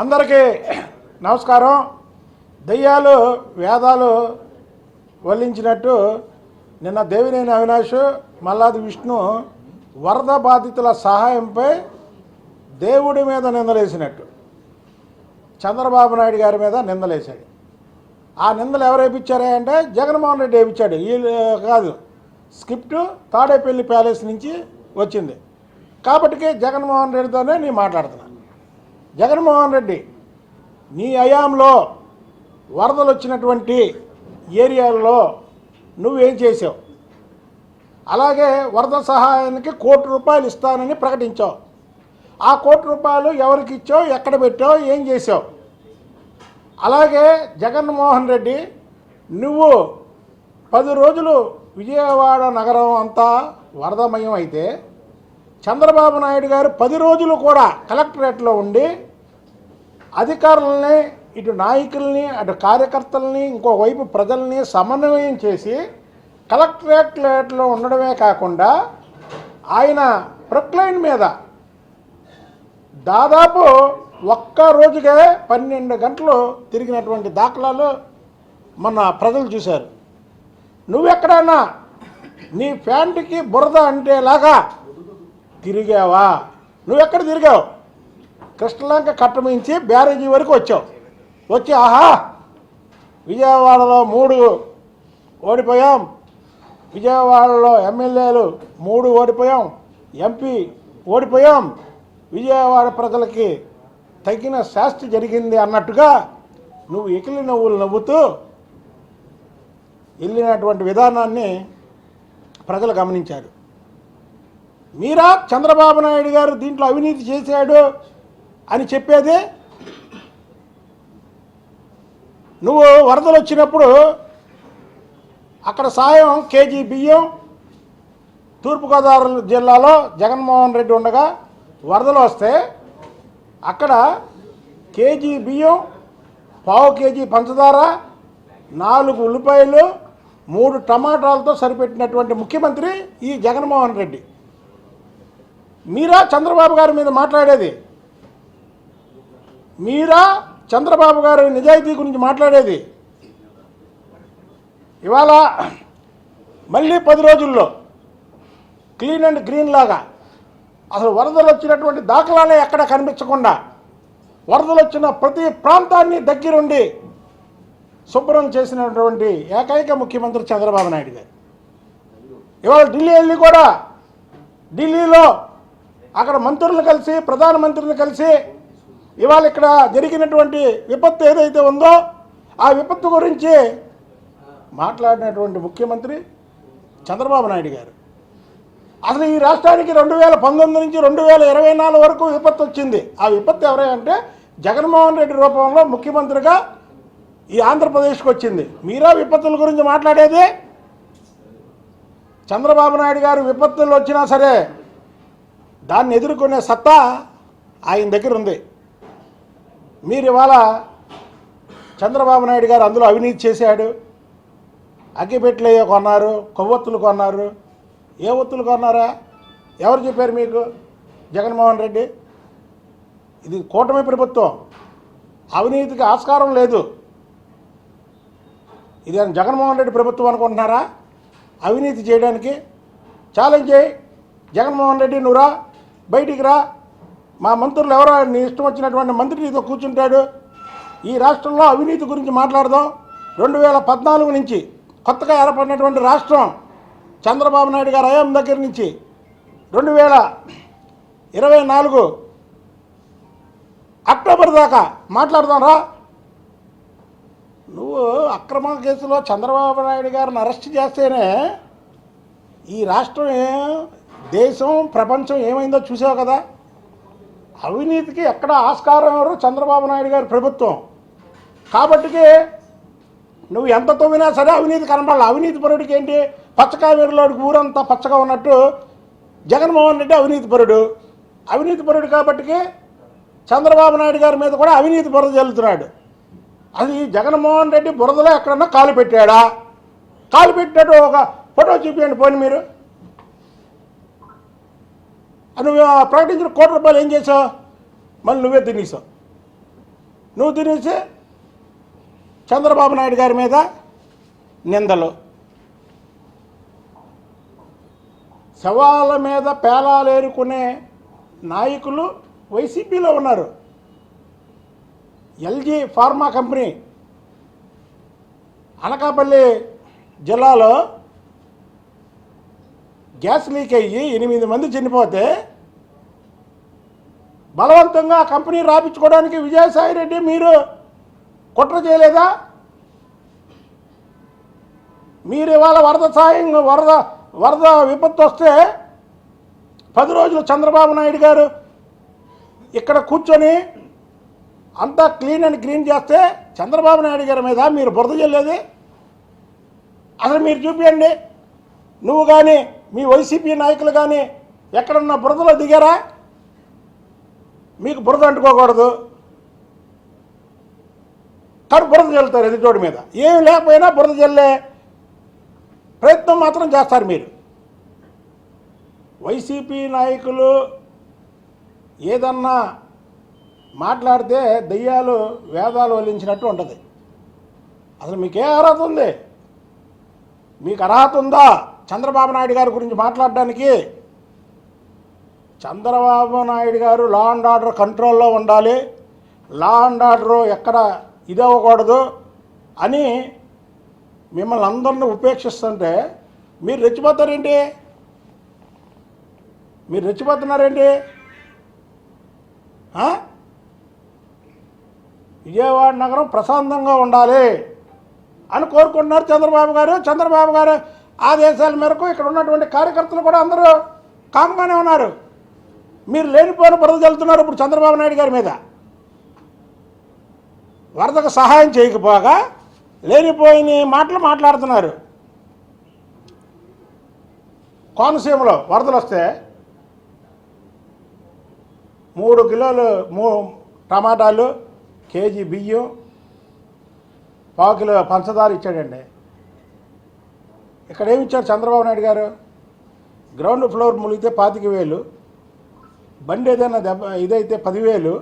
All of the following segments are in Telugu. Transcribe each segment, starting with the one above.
అందరికీ నమస్కారం. దయ్యాలు వేదాలు వల్లించినట్టు నిన్న దేవినేని అవినాష్ మల్లాది విష్ణు వరద బాధితుల సహాయంపై దేవుడి మీద నిందలేసినట్టు చంద్రబాబు నాయుడు గారి మీద నిందలేశాడు. ఆ నిందలు ఎవరు అంటే జగన్మోహన్ రెడ్డి వేయించాడు వీళ్ళు కాదు స్క్రిప్ట్ తాడేపల్లి ప్యాలెస్ నుంచి వచ్చింది. కాబట్టి జగన్మోహన్ రెడ్డితోనే నేను మాట్లాడుతున్నాను జగన్మోహన్ రెడ్డి నీ హయాంలో వరదలు వచ్చినటువంటి ఏరియాల్లో నువ్వేం చేసావు? అలాగే వరద సహాయానికి కోటి రూపాయలు ఇస్తానని ప్రకటించావు. ఆ కోటి రూపాయలు ఎవరికి ఇచ్చావు? ఎక్కడ పెట్టావు? ఏం చేసావు? అలాగే జగన్మోహన్ రెడ్డి నువ్వు పది రోజులు విజయవాడ నగరం అంతా వరదమయం అయితే చంద్రబాబు నాయుడు గారు పది రోజులు కూడా కలెక్టరేట్లో ఉండి అధికారులని ఇటు నాయకుల్ని అటు కార్యకర్తల్ని ఇంకోవైపు ప్రజల్ని సమన్వయం చేసి కలెక్టరేట్లో ఉండడమే కాకుండా ఆయన ప్రొక్లైన్ మీద దాదాపు ఒక్క రోజుకే పన్నెండు గంటలు తిరిగినటువంటి దాఖలాలు మన ప్రజలు చూశారు. నువ్వెక్కడన్నా నీ ప్యాంటుకి బురద అంటేలాగా తిరిగావా? నువ్వెక్కడ తిరిగావు? కృష్ణలంక కట్టమించి బ్యారేజీ వరకు వచ్చాం. వచ్చి ఆహా! విజయవాడలో మూడు ఓడిపోయాం. విజయవాడలో ఎమ్మెల్యేలు మూడు ఓడిపోయాం. ఎంపీ ఓడిపోయాం. విజయవాడ ప్రజలకి తగిన శాస్తి జరిగింది అన్నట్టుగా నువ్వు ఎకిలి నవ్వులు నవ్వుతూ వెళ్ళినటువంటి విధానాన్ని ప్రజలు గమనించారు. మీరా చంద్రబాబు నాయుడు గారు దీంట్లో అవినీతి చేశాడు. అని చెప్పేది నువ్వు వరదలు వచ్చినప్పుడు అక్కడ సాయం కేజీ బియ్యం తూర్పుగోదావరి జిల్లాలో జగన్మోహన్ రెడ్డి ఉండగా వరదలు వస్తే అక్కడ కేజీ బియ్యం పావు కేజీ పంచదార నాలుగు ఉల్లిపాయలు మూడు టమాటాలతో సరిపెట్టినటువంటి ముఖ్యమంత్రి ఈ జగన్మోహన్ రెడ్డి. మీరా చంద్రబాబు గారి మీద మాట్లాడేది? మీరా చంద్రబాబు గారి నిజాయితీ గురించి మాట్లాడేది? ఇవాళ మళ్ళీ పది రోజుల్లో క్లీన్ అండ్ గ్రీన్ లాగా అసలు వరదలు వచ్చినటువంటి దాఖలాలే ఎక్కడ కనిపించకుండా వరదలు వచ్చిన ప్రతి ప్రాంతాన్ని దగ్గరుండి శుభ్రం చేసినటువంటి ఏకైక ముఖ్యమంత్రి చంద్రబాబు నాయుడు గారు. ఇవాళ ఢిల్లీ వెళ్ళి కూడా ఢిల్లీలో అక్కడ మంత్రులను కలిసి ప్రధానమంత్రిని కలిసి ఇవాళ ఇక్కడ జరిగినటువంటి విపత్తు ఏదైతే ఉందో ఆ విపత్తు గురించి మాట్లాడినటువంటి ముఖ్యమంత్రి చంద్రబాబు నాయుడు గారు. అసలు ఈ రాష్ట్రానికి రెండు వేల పంతొమ్మిది నుంచి రెండు వేల ఇరవై నాలుగు వరకు విపత్తు వచ్చింది. ఆ విపత్తు ఎవరంటే జగన్మోహన్ రెడ్డి రూపంలో ముఖ్యమంత్రిగా ఈ ఆంధ్రప్రదేశ్కి వచ్చింది. మీరా విపత్తుల గురించి మాట్లాడేది? చంద్రబాబు నాయుడు గారు విపత్తులు వచ్చినా సరే దాన్ని ఎదుర్కొనే సత్తా ఆయన దగ్గర ఉంది. మీరు ఇవాళ చంద్రబాబు నాయుడు గారు అందులో అవినీతి చేశాడు అగ్గిపెట్లయ్యో కొన్నారు కొవ్వొత్తులు కొన్నారు. ఏ ఒత్తులు కొన్నారా? ఎవరు చెప్పారు మీకు? జగన్మోహన్ రెడ్డి? ఇది కూటమి ప్రభుత్వం. అవినీతికి ఆస్కారం లేదు. ఇది జగన్మోహన్ రెడ్డి ప్రభుత్వం అనుకుంటున్నారా? అవినీతి చేయడానికి ఛాలెంజ్ చేయి. జగన్మోహన్ రెడ్డి నువ్వు రా. బయటికి రా. మా మంత్రులు ఎవరో నీ ఇష్టం వచ్చినటువంటి మంత్రి నీతో కూర్చుంటాడు. ఈ రాష్ట్రంలో అవినీతి గురించి మాట్లాడదాం. రెండు వేల పద్నాలుగు నుంచి కొత్తగా ఏర్పడినటువంటి రాష్ట్రం చంద్రబాబు నాయుడు గారు హయాం దగ్గర నుంచి రెండు వేల ఇరవై నాలుగు అక్టోబర్ దాకా మాట్లాడదాం రా. నువ్వు అక్రమ కేసులో చంద్రబాబు నాయుడు గారిని అరెస్ట్ చేస్తేనే ఈ రాష్ట్రం దేశం ప్రపంచం ఏమైందో చూసావు కదా? అవినీతికి ఎక్కడ ఆస్కారం ఎవరు? చంద్రబాబు నాయుడు గారి ప్రభుత్వం. కాబట్టికి నువ్వు ఎంత తవ్వినా సరే అవినీతి కనపడాలి అవినీతి పరుడికి ఏంటి? పచ్చకావేరులోడికి ఊరంతా పచ్చగా ఉన్నట్టు జగన్మోహన్ రెడ్డి అవినీతి పరుడు. అవినీతి పరుడు కాబట్టికి చంద్రబాబు నాయుడు గారి మీద కూడా అవినీతి బురద జల్లుతున్నాడు. అది జగన్మోహన్ రెడ్డి బురదలో ఎక్కడన్నా కాలు పెట్టాడా? కాలు పెట్టినట్టు ఒక ఫోటో చూపించండి పోనీ మీరు. నువ్వు ఆ ప్రకటించిన కోటి రూపాయలు ఏం చేసావు? మళ్ళీ నువ్వే తినేసావు. నువ్వు తినేసి చంద్రబాబు నాయుడు గారి మీద నిందలు. శవాల మీద పేలాలేరుకునే నాయకులు వైసీపీలో ఉన్నారు. ఎల్జీ ఫార్మా కంపెనీ అనకాపల్లి జిల్లాలో గ్యాస్ లీక్ అయ్యి ఎనిమిది మంది చనిపోతే బలవంతంగా ఆ కంపెనీ రాపించుకోవడానికి విజయసాయి రెడ్డి మీరు కుట్ర చేయలేదా? మీరు ఇవాళ వరద సాయం వరద వరద విపత్తు వస్తే పది రోజులు చంద్రబాబు నాయుడు గారు ఇక్కడ కూర్చొని అంతా క్లీన్ అండ్ క్లీన్ చేస్తే చంద్రబాబు నాయుడు గారి మీద మీరు బురద చెల్లేది అసలు మీరు చూపించండి నువ్వు కానీ మీ వైసీపీ నాయకులు కానీ ఎక్కడన్నా బురదలో దిగారా? మీకు బురద అంటుకోకూడదు. కానీ బురద చల్లుతారు ఎదుటోడి మీద. ఏం లేకపోయినా బురద చల్లే ప్రయత్నం మాత్రం చేస్తారు మీరు. వైసీపీ నాయకులు ఏదన్నా మాట్లాడితే దెయ్యాలు వేదాలు వల్లించినట్టు ఉంటుంది. అసలు మీకే అర్హత ఉంది? మీకు అర్హత ఉందా? చంద్రబాబు నాయుడు గారి గురించి మాట్లాడడానికి చంద్రబాబు నాయుడు గారు లా అండ్ ఆర్డర్ కంట్రోల్లో ఉండాలి. లా అండ్ ఆర్డర్ ఎక్కడ ఇదవ్వకూడదు అని మిమ్మల్ని అందరిని ఉపేక్షిస్తుంటే మీరు రెచ్చిపోతారేంటి? మీరు రెచ్చిపోతున్నారేంటి? విజయవాడ నగరం ప్రశాంతంగా ఉండాలి అని కోరుకుంటున్నారు చంద్రబాబు గారు. చంద్రబాబు గారు ఆదేశాల మేరకు ఇక్కడ ఉన్నటువంటి కార్యకర్తలు కూడా అందరూ కామ్గానే ఉన్నారు. మీరు లేనిపోయిన బురద చల్లుతున్నారు ఇప్పుడు చంద్రబాబు నాయుడు గారి మీద. వరదకు సహాయం చేయకపోగా లేనిపోయిన మాటలు మాట్లాడుతున్నారు. కోనసీమలో వరదలు వస్తే మూడు కిలోలు మూ టమాటాలు కేజీ బియ్యం పావు కిలో పంచదార ఇచ్చాడండి. ఇక్కడ ఏమి ఇచ్చారు చంద్రబాబు నాయుడు గారు? గ్రౌండ్ ఫ్లోర్ ములిగితే పాతిక వేలు బండి ఏదైనా దెబ్బ ఇదైతే పదివేలు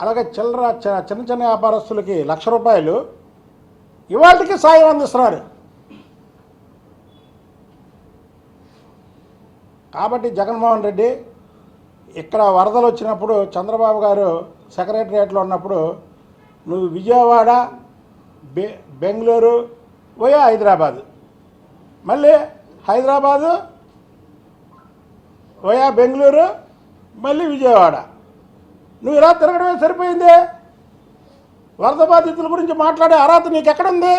అలాగే చిల్లర చిన్న చిన్న వ్యాపారస్తులకి లక్ష రూపాయలు ఇవాళకి సాయం అందిస్తున్నారు. కాబట్టి జగన్మోహన్ రెడ్డి ఇక్కడ వరదలు వచ్చినప్పుడు చంద్రబాబు గారు సెక్రటరియట్లో ఉన్నప్పుడు నువ్వు విజయవాడ బె బెంగళూరు పోయా హైదరాబాదు. మళ్ళీ హైదరాబాదు వయా బెంగళూరు మళ్ళీ విజయవాడ. నువ్వు ఇలా తిరగడమే సరిపోయింది. వరద బాధితుల గురించి మాట్లాడే అర్హత నీకెక్కడుంది?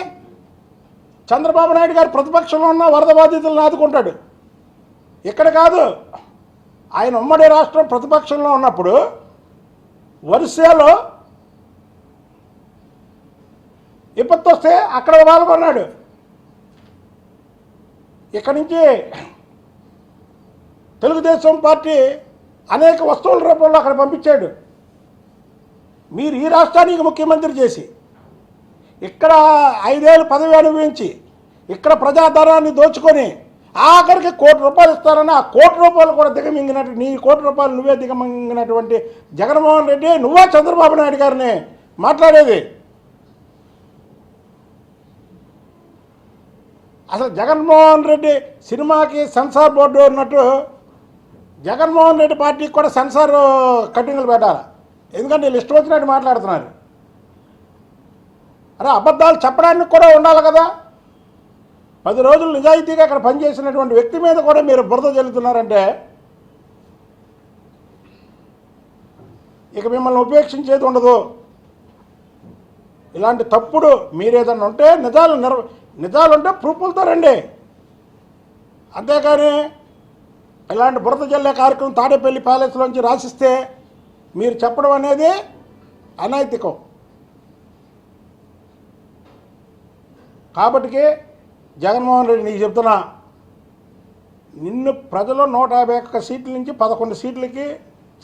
చంద్రబాబు నాయుడు గారు ప్రతిపక్షంలో ఉన్న వరద బాధితులను ఆదుకుంటాడు. ఇక్కడ కాదు ఆయన ఉమ్మడి రాష్ట్రం ప్రతిపక్షంలో ఉన్నప్పుడు వరుసలో విపత్తు వస్తే అక్కడ పాల్గొన్నాడు ఇక్కడి నుంచి తెలుగుదేశం పార్టీ అనేక వస్తువుల రూపంలో అక్కడ పంపించాడు. మీరు ఈ రాష్ట్రానికి ముఖ్యమంత్రి చేసి ఇక్కడ ఐదేళ్ళు పదవి అనుభవించి ఇక్కడ ప్రజాధనాన్ని దోచుకొని ఆఖరికి కోటి రూపాయలు ఇస్తారని ఆ కోటి రూపాయలు కూడా దిగమింగినట్టు నీ కోటి రూపాయలు నువ్వే దిగమింగినటువంటి జగన్మోహన్ రెడ్డి నువ్వే చంద్రబాబు నాయుడు గారిని మాట్లాడేది. అసలు జగన్మోహన్ రెడ్డి సినిమాకి సెన్సార్ బోర్డు ఉన్నట్టు జగన్మోహన్ రెడ్డి పార్టీకి కూడా సెన్సార్ కటింగ్లు పెట్టాలి? ఎందుకంటే వీళ్ళు ఇష్టం వచ్చినట్టు మాట్లాడుతున్నారు. అరే అబద్ధాలు చెప్పడానికి కూడా ఉండాలి కదా. పది రోజులు నిజాయితీగా అక్కడ పనిచేసినటువంటి వ్యక్తి మీద కూడా మీరు బురద చెల్లుతున్నారంటే ఇక మిమ్మల్ని ఉపేక్షించేది ఉండదు. ఇలాంటి తప్పుడు మీరేదన్నా ఉంటే నిజాలు నిర్వ నిజాలు ఉంటే ప్రూఫ్లతో రండి. అంతేకాని ఇలాంటి బురద జల్లే కార్యక్రమం తాడేపల్లి ప్యాలెస్లోంచి రాసిస్తే మీరు చెప్పడం అనేది అనైతికం. కాబట్టి జగన్మోహన్ రెడ్డి నీకు చెప్తున్నా నిన్ను ప్రజలు నూట యాభై ఒక్క సీట్ల నుంచి పదకొండు సీట్లకి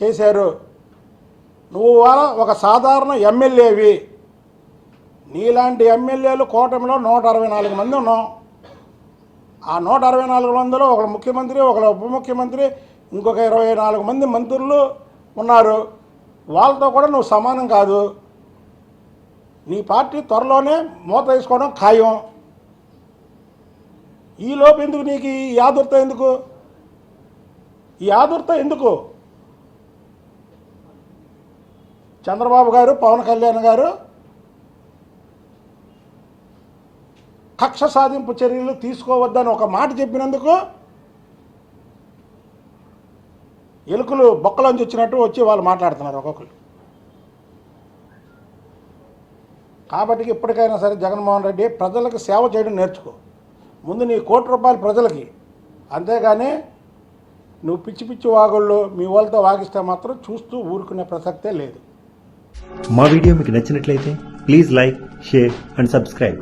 చేశారు. నువ్వు ఒక సాధారణ ఎమ్మెల్యేవి. నీలాంటి ఎమ్మెల్యేలు కూటమిలో నూట అరవై నాలుగు మంది ఉన్నాం. ఆ నూట అరవై నాలుగు మందిలో ఒక ముఖ్యమంత్రి ఒక ఉప ముఖ్యమంత్రి ఇంకొక ఇరవై నాలుగు మంది మంత్రులు ఉన్నారు. వాళ్ళతో కూడా నువ్వు సమానం కాదు. నీ పార్టీ త్వరలోనే మూత వేసుకోవడం ఖాయం. ఈలోపు ఎందుకు నీకు ఈ ఆదుర్త ఎందుకు? ఈ ఆదుర్త ఎందుకు? చంద్రబాబు గారు పవన్ కళ్యాణ్ గారు కక్ష సాధింపు చర్యలు తీసుకోవద్దని ఒక మాట చెప్పినందుకు ఎలుకలు బొక్కలోంచి వచ్చినట్టు వచ్చి వాళ్ళు మాట్లాడుతున్నారు ఒక్కొక్కరు. కాబట్టి ఇప్పటికైనా సరే జగన్మోహన్ రెడ్డి ప్రజలకు సేవ చేయడం నేర్చుకో. ముందు నీ కోటి రూపాయలు ప్రజలకి. అంతేగాని నువ్వు పిచ్చి పిచ్చి వాగుళ్ళు మీ వాళ్ళతో వాగిస్తే మాత్రం చూస్తూ ఊరుకునే ప్రసక్తే లేదు. మా వీడియో మీకు నచ్చినట్లయితే please like share and subscribe.